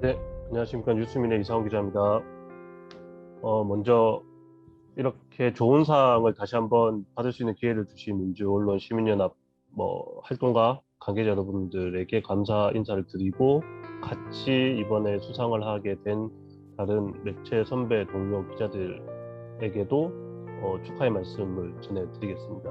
네, 안녕하십니까 뉴스민의 이상훈 기자입니다. 어, 먼저 이렇게 좋은 사항을 다시 한번 받을 수 있는 기회를 주신 민주언론 시민연합 뭐 활동가 관계자 여러분들에게 감사 인사를 드리고 같이 이번에 수상을 하게 된 다른 매체 선배 동료 기자들에게도 어, 축하의 말씀을 전해드리겠습니다.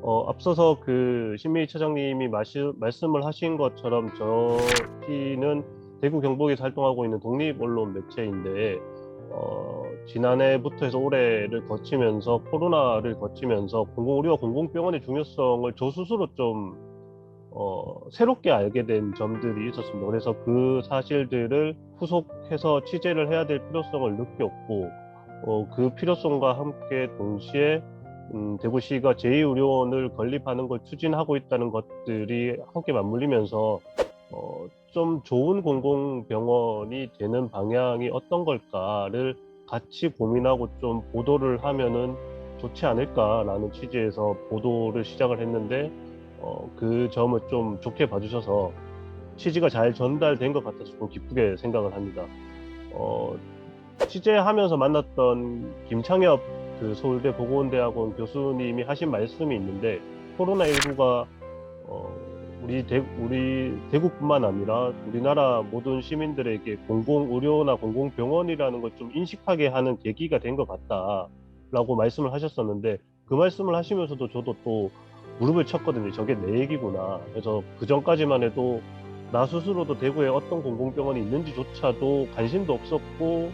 어, 앞서서 그 신민희 차장님이 마시, 말씀을 하신 것처럼 저희는 대구 경북에서 활동하고 있는 독립 언론 매체인데 어, 지난해부터 해서 올해를 거치면서 코로나를 거치면서 공공 의료와 공공병원의 중요성을 저 스스로 좀 어, 새롭게 알게 된 점들이 있었습니다. 그래서 그 사실들을 후속해서 취재를 해야 될 필요성을 느꼈고 어, 그 필요성과 함께 동시에 음, 대구시가 제2의료원을 건립하는 걸 추진하고 있다는 것들이 함께 맞물리면서 어, 좀 좋은 공공병원이 되는 방향이 어떤 걸까를 같이 고민하고 좀 보도를 하면은 좋지 않을까라는 취지에서 보도를 시작을 했는데 어, 그 점을 좀 좋게 봐주셔서 취지가 잘 전달된 것 같아서 좀 기쁘게 생각을 합니다. 어, 취재하면서 만났던 김창엽 그 서울대 보건대학원 교수님이 하신 말씀이 있는데 코로나19가 어, 우리 대, 우리 대구뿐만 아니라 우리나라 모든 시민들에게 공공 의료나 공공 병원이라는 걸 좀 인식하게 하는 계기가 된 것 같다라고 말씀을 하셨었는데 그 말씀을 하시면서도 저도 또 무릎을 쳤거든요. 저게 내 얘기구나. 그래서 그 전까지만 해도 나 스스로도 대구에 어떤 공공병원이 있는지조차도 관심도 없었고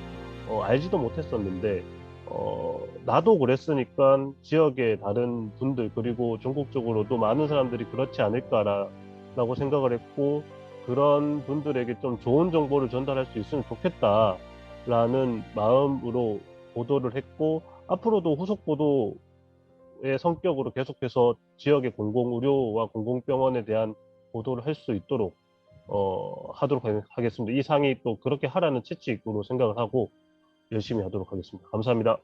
어, 알지도 못했었는데 어, 나도 그랬으니까 지역의 다른 분들 그리고 전국적으로도 많은 사람들이 그렇지 않을까라고 생각을 했고 그런 분들에게 좀 좋은 정보를 전달할 수 있으면 좋겠다라는 마음으로 보도를 했고 앞으로도 후속 보도의 성격으로 계속해서 지역의 공공 의료와 공공병원에 대한 보도를 할 수 있도록 어, 하도록 하겠습니다. 이 상이 또 그렇게 하라는 채찍으로 생각을 하고 열심히 하도록 하겠습니다. 감사합니다.